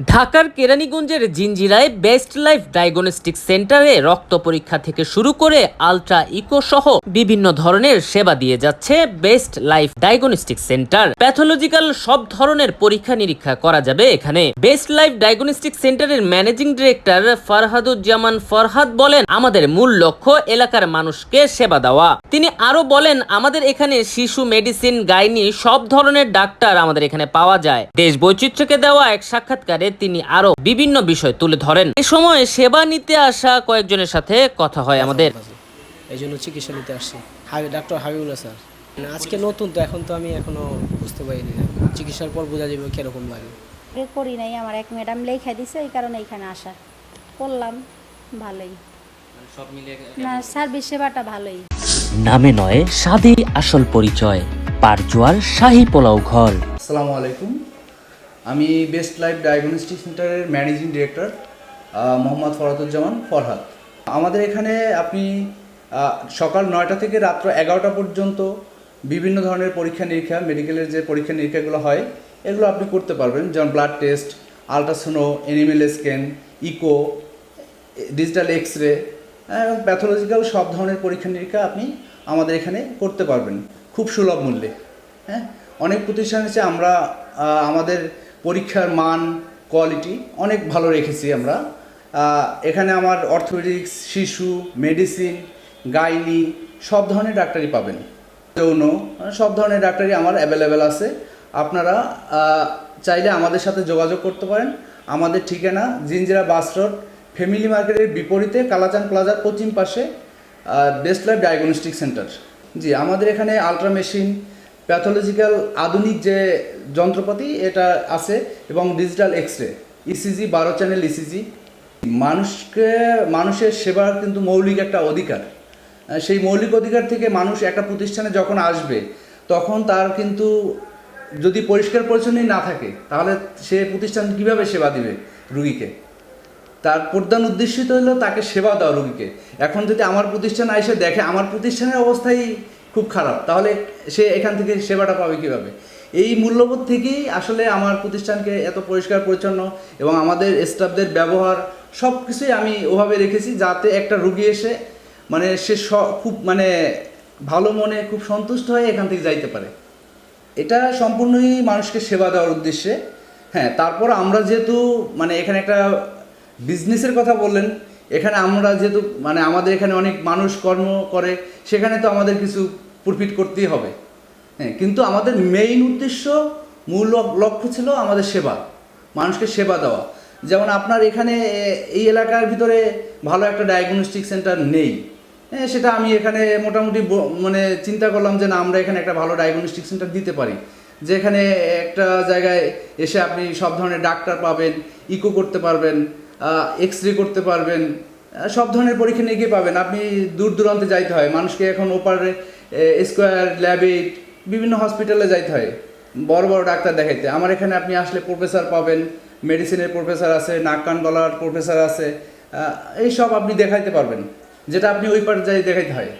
ঢাকার কেরানীগঞ্জের জিঞ্জিরায় best life diagnostic সেন্টারে রক্ত পরীক্ষা থেকে শুরু করে আলট্রা ইকো সহ বিভিন্ন ধরনের সেবা দিয়ে যাচ্ছে best life diagnostic centre. Pathological সব ধরনের পরীক্ষা নিরীক্ষা করা যাবে এখানে। বেস্ট লাইফ ডায়াগনস্টিক সেন্টারের ম্যানেজিং ডিরেক্টর ফরহাদুজ্জামান ফরহাদ বলেন, আমাদের মূল লক্ষ্য এলাকার মানুষকে সেবা দেওয়া। তিনি আরও বলেন, আমাদের এখানে শিশু, মেডিসিন, গাইনি সব ধরনের ডাক্তার আমাদের এখানে পাওয়া যায়। দেশ বৈচিত্র্যকে দেওয়া এক সাক্ষাৎকারে তিনি আরও বিভিন্ন বিষয় তুলে ধরেন। এ সময় সেবা নিতে আসা কয়েকজনের সাথে কথা হয় আমাদের। এই জন্য চিকিৎসা নিতে আসছি। হাবি ডাক্তার হাবিবুল্লাহ স্যার। মানে আজকে নতুন তো এখন তো আমি এখনও বুঝতে পারিনি। চিকিৎসার পর বোঝা যাবে কীরকম লাগে। করি নাই আমার এক ম্যাডাম লেখা দিছে এই কারণে এখানে আসা। করলাম ভালোই। না সার্ভিস সেবাটা ভালোই। নামে নয় স্বাদে আসল পরিচয় পারজোয়ার শাহী পোলাও ঘর। আসসালামু আলাইকুম। আমি বেস্ট লাইফ ডায়াগনস্টিক সেন্টারের ম্যানেজিং ডিরেক্টর মোহাম্মদ ফরাদুজ্জামান ফরহাদ। আমাদের এখানে আপনি সকাল নয়টা থেকে রাত্র এগারোটা পর্যন্ত বিভিন্ন ধরনের পরীক্ষা নিরীক্ষা, মেডিকেলের যে পরীক্ষা নিরীক্ষাগুলো হয়, এগুলো আপনি করতে পারবেন। যেমন blood test ultrasonogram scan echo digital X ray এবং প্যাথোলজিক্যাল সব ধরনের পরীক্ষা নিরীক্ষা আপনি আমাদের এখানে করতে পারবেন। খুব সুলভ মূল্যে। হ্যাঁ? অনেক প্রতিষ্ঠান আছে, আমরা আমাদের পরীক্ষার মান কোয়ালিটি অনেক ভালো রেখেছি আমরা। এখানে আমার অর্থোপেডিক্স শিশু মেডিসিন গাইনি সব ধরনের ডাক্তারই পাবেন। যৌন সব ধরনের ডাক্তারই আমার অ্যাভেলেবেল আছে। আপনারা চাইলে আমাদের সাথে যোগাযোগ করতে পারেন। আমাদের ঠিকানা জিঞ্জিরা বাস রোড, ফ্যামিলি মার্কেটের বিপরীতে কালাচান প্লাজার পশ্চিম পাশে বেস্ট লাইফ ডায়াগনস্টিক সেন্টার জি, আমাদের এখানে আলট্রা মেশিন প্যাথোলজিক্যাল আধুনিক যে যন্ত্রপাতি, এটা আছে এবং ডিজিটাল এক্স রে ইসিজি বারো চ্যানেল ইসিজি মানুষকে, মানুষের সেবার কিন্তু মৌলিক একটা অধিকার। সেই মৌলিক অধিকার থেকে মানুষ একটা প্রতিষ্ঠানে যখন আসবে, তখন তার কিন্তু যদি পরিষ্কার পরিচ্ছন্নই না থাকে, তাহলে সে প্রতিষ্ঠান কীভাবে সেবা দিবে রুগীকে? তার প্রধান উদ্দেশ্যই হলো তাকে সেবা দেওয়া রুগীকে। এখন যদি আমার প্রতিষ্ঠান এসে দেখে, আমার প্রতিষ্ঠানের অবস্থাই খুব খারাপ। তাহলে সে এখান থেকে সেবাটা পাবে কীভাবে? এই মূল্যবোধ থেকেই আসলে আমার প্রতিষ্ঠানকে এত পরিষ্কার, পরিচ্ছন্ন এবং আমাদের স্টাফদের ব্যবহার সব কিছুই আমি ওভাবে রেখেছি যাতে একটা রুগী এসে মানে সে স- খুব মানে ভালো মনে, খুব সন্তুষ্ট হয়ে এখান থেকে যাইতে পারে। এটা সম্পূর্ণই মানুষকে সেবা দেওয়ার উদ্দেশ্যে। হ্যাঁ তারপর আমরা যেহেতু মানে এখানে একটা বিজনেসের কথা বললেন, এখানে আমরা যেহেতু মানে আমাদের এখানে অনেক মানুষ কর্ম করে, সেখানে তো আমাদের কিছু প্রফিট করতেই হবে। হ্যাঁ কিন্তু আমাদের মেইন উদ্দেশ্য, মূল লক্ষ্য ছিল আমাদের সেবা, মানুষকে সেবা দেওয়া। যেমন আপনার এখানে, এই এলাকার ভিতরে ভালো একটা ডায়াগনস্টিক সেন্টার নেই। হ্যাঁ সেটা আমি এখানে মোটামুটি মানে চিন্তা করলাম যে না, আমরা এখানে একটা ভালো ডায়াগনস্টিক সেন্টার দিতে পারি। যেখানে একটা জায়গায় এসে আপনি সব ধরনের ডাক্তার পাবেন ইকো করতে পারবেন এক্স রে করতে পারবেন সব ধরনের পরীক্ষা নিরীক্ষা পাবেন। আপনি দূর দূরান্তে যাইতে হয়। মানুষকে এখন ওপারে স্কোয়ার ল্যাবে বিভিন্ন হসপিটালে যাইতে হয়। বড় বড় ডাক্তার দেখাইতে। আমার এখানে আপনি আসলে প্রফেসর পাবেন। মেডিসিনের প্রফেসর আছে, নাক কান গলার প্রফেসর আছে। এই সব আপনি দেখাইতে পারবেন। যেটা আপনি ওই পারে যাই দেখাইতে হয়।